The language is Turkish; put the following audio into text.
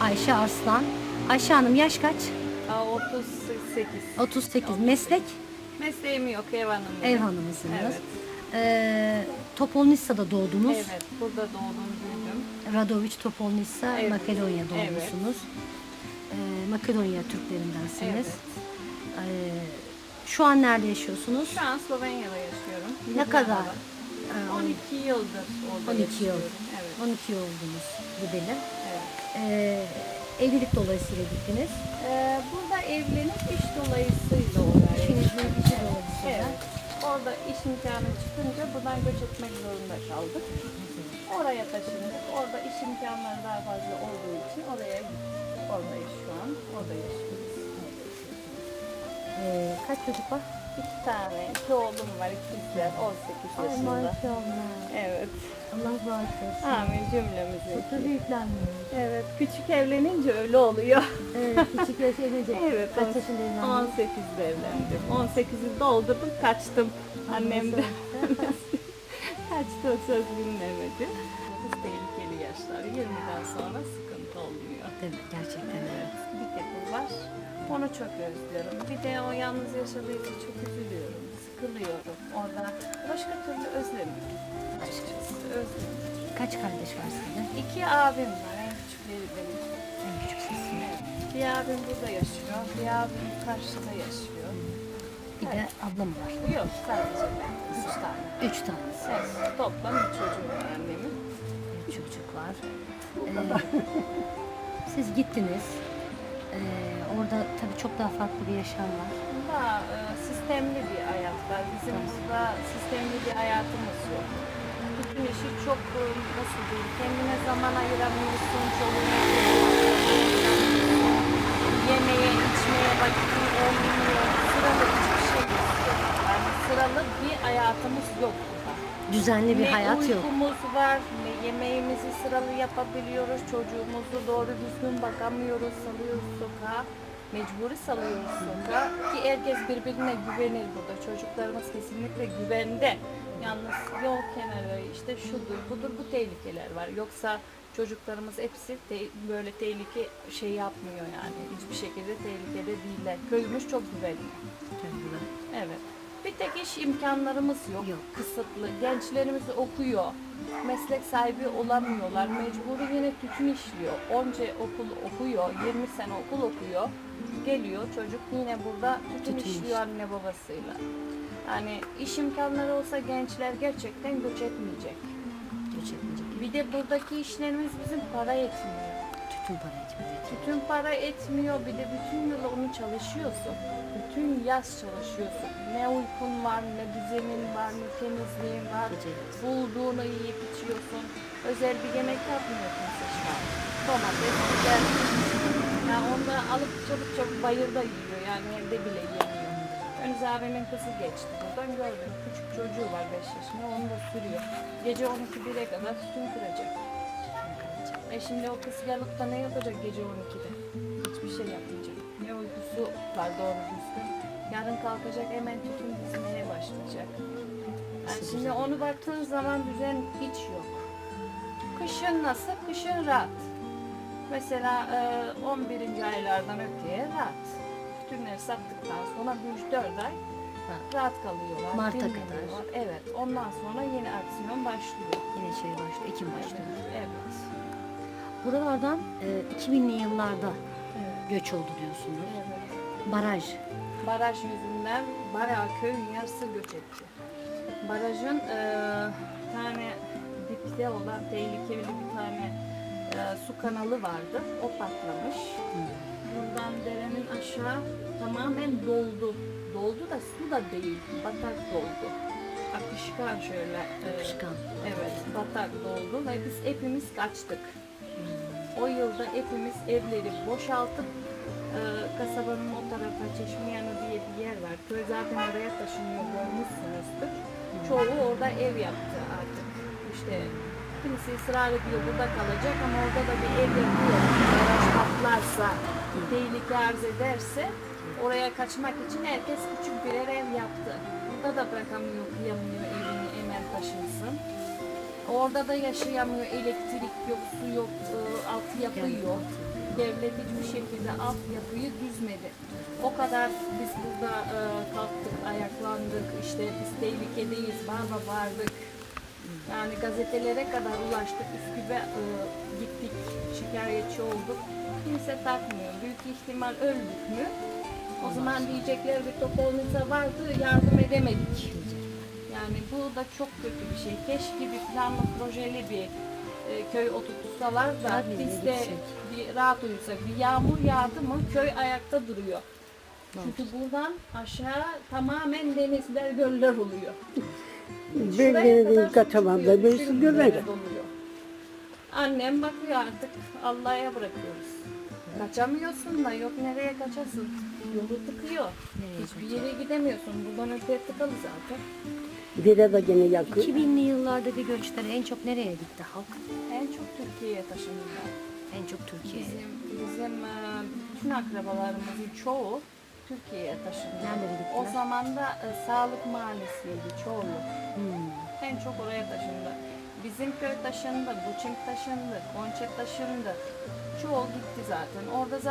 Ayşe Arslan. Ayşe Hanım yaş kaç? Aa, 38. 38. Meslek? Mesleğim yok ev hanımıyım. Ev hanımısınız. Evet. Ee, doğdunuz. Evet. Burada doğdum büyüdüm. Radoviç Topolnissa, Evet. Makedonya doğumlusunuz. Ee, Makedonya Türklerindensiniz. Evet. Ee, şu an nerede yaşıyorsunuz? Şu an Slovenya'da yaşıyorum. Ne kadar? Ljubljana'da. Ee, 12 yıldır orada 12 yıl. Evet. 12 oldunuz bu benim. Ee, evlilik dolayısıyla gittiniz. Ee, burada evlenip iş dolayısıyla oraya Eşinizin işi dolayısıyla. Evet. Orada iş imkanı çıkınca buradan göç etmek zorunda kaldık. Oraya taşındık. Orada iş imkanları daha fazla olduğu için oraya gittik. Oradayız şu an. Orada yaşıyoruz. Ee, kaç çocuk var? İki tane, iki oğlum var, ikizler, 18 Ay yaşında. maşallah. Evet. Allah bağışlasın. Amin cümlemizi. Çok da büyüklenmiyor. Evet, küçük evlenince öyle oluyor. Evet, küçük yaş evlenecek. Evet, Kaç on- yaşında evlendiniz? 18'de evlendim. 18'i doldurdum, kaçtım annemden. Kaçtı o söz dinlemedi. Kız tehlikeli yaşlar. 20'den sonra sıkıntı olmuyor. Değil mi? Gerçekten evet. Bir tek var. Onu çok özlüyorum. Bir de o yalnız yaşadığı için çok üzülüyorum. Sıkılıyorum. Orada başka türlü özlemiyorum. Açıkçası özlemiyorum. Kaç kardeş var sizde? İki abim var. En küçükleri benim. En küçük sizsin. Evet. Bir abim burada yaşıyor. Bir abim karşıda yaşıyor. Bir de ablam var. Yok sadece ben. Üç tane. Üç tanesi. Evet, toplam üç çocuğum var annemin. Üç çocuk var. Ee, siz gittiniz. Ee, orada tabii çok daha farklı bir yaşam var. Daha e, sistemli bir hayat var. Bizim burada sistemli bir hayatımız yok. Bütün işi çok e, nasıl diyeyim, kendine zaman ayıramıyorsun, çoluğuna Yemeğe, içmeye vakitin olmuyor. Sıralı hiçbir şey yok. Yani sıralı bir hayatımız yok. Düzenli bir ne hayat yok. uykumuz var, ne yemeğimizi sıralı yapabiliyoruz, çocuğumuzu doğru düzgün bakamıyoruz, salıyoruz sokağa. Mecburi salıyoruz sokağa ki herkes birbirine güvenir burada. Çocuklarımız kesinlikle güvende. Yalnız yol kenarı işte şudur budur bu tehlikeler var. Yoksa çocuklarımız hepsi te- böyle tehlike şey yapmıyor yani. Hiçbir şekilde tehlikede değiller. Köyümüz çok güvenli. Evet. Bir tek iş imkanlarımız yok. Yok. Kısıtlı. Gençlerimiz okuyor. Meslek sahibi olamıyorlar. Mecburi yine tütün işliyor. Onca okul okuyor. 20 sene okul okuyor. Geliyor çocuk yine burada tütün, Tütün işliyor anne babasıyla. Yani iş imkanları olsa gençler gerçekten göç etmeyecek. Göç etmeyecek. Bir de buradaki işlerimiz bizim para etmiyor. Tütün para etmeyecek. Bütün para etmiyor bir de bütün yıl onu çalışıyorsun. Bütün yaz çalışıyorsun. Ne uykun var, ne düzenin var, ne temizliğin var. Gece- Bulduğunu yiyip içiyorsun. Özel bir yemek yapmıyorsun seçmen. Domates, biber. Yani onu alıp çabuk çabuk bayırda yiyor. Yani evde bile yemiyor. Önce abimin kızı geçti. Buradan gördüm. Küçük çocuğu var 5 yaşında. Onu da sürüyor. Gece 12-1'e kadar tütün kıracak. E şimdi o kız de ne yapacak gece 12'de? Hiçbir şey yapmayacak. Ne uykusu var doğru düzgün. Yarın kalkacak hemen tütün dizmeye başlayacak. Yani şimdi onu baktığın zaman düzen hiç yok. Kışın nasıl? Kışın rahat. Mesela e, 11. aylardan öteye rahat. Tütünleri sattıktan sonra 3-4 ay rahat kalıyorlar. Mart'a dinleniyorlar. Evet. Ondan sonra yeni aksiyon başlıyor. Yine şey başlıyor, Ekim başlıyor. Evet. Buralardan e, 2000'li yıllarda Evet. göç oldu diyorsunuz. evet. Baraj. Baraj yüzünden bayağı köyün yarısı göç etti. Barajın e, tane dipte olan tehlikeli bir tane e, su kanalı vardı. O patlamış. Buradan derenin aşağı tamamen doldu. Doldu da su da değil, batak doldu. Akışkan şöyle. e, Akışkan. Evet, batak doldu ve biz hepimiz kaçtık. O yılda hepimiz evleri boşaltıp e, kasabanın o tarafa Çeşme yanı diye bir yer var. Köy zaten oraya taşınıyor görmüşsünüzdür. Çoğu orada ev yaptı artık. İşte kimisi ısrar ediyor burada kalacak ama orada da bir ev yapıyor. Baraj patlarsa, tehlike arz ederse oraya kaçmak için herkes küçük birer ev yaptı. Burada da bırakamıyor, kıyamıyor evini hemen taşınsın. Orada da yaşayamıyor. Elektrik yok, su yok, e, altyapı yok. Devlet hiçbir şekilde altyapıyı düzmedi. O kadar biz burada e, kalktık, ayaklandık, işte biz tehlikedeyiz, bağırma bağırdık. Yani gazetelere kadar ulaştık, Üsküp'e e, gittik, şikayetçi olduk. Kimse takmıyor. Büyük ihtimal öldük mü? O zaman diyecekler bir topolisa vardı, yardım edemedik. Yani bu da çok kötü bir şey. Keşke bir planlı projeli bir e, köy oturtsalar da Tabii, biz de gitsek. bir rahat uyusak. Bir yağmur yağdı mı köy ayakta duruyor. Çünkü buradan aşağı tamamen denizler, göller oluyor. Ben Şuraya kadar su kaçamam çıkıyor, bütün görmedim. doluyor. Annem bakıyor artık Allah'a bırakıyoruz. Kaçamıyorsun da yok nereye kaçasın. Yolu tıkıyor. Hiçbir yere gidemiyorsun. Buradan öteye tıkalı zaten. Dere de gene yakın. 2000'li yıllardaki göçler en çok nereye gitti halk? En çok Türkiye'ye taşındılar. En çok Türkiye'ye. Bizim, bizim e, bütün akrabalarımızın çoğu Türkiye'ye taşındı. Nerelere gittiler? O zaman da e, Sağlık Mahallesi'ydi çoğu. Hmm. En çok oraya taşındı. Bizim köy taşındı, Buçink taşındı, Konçe taşındı. Çoğu gitti zaten. Orada zaten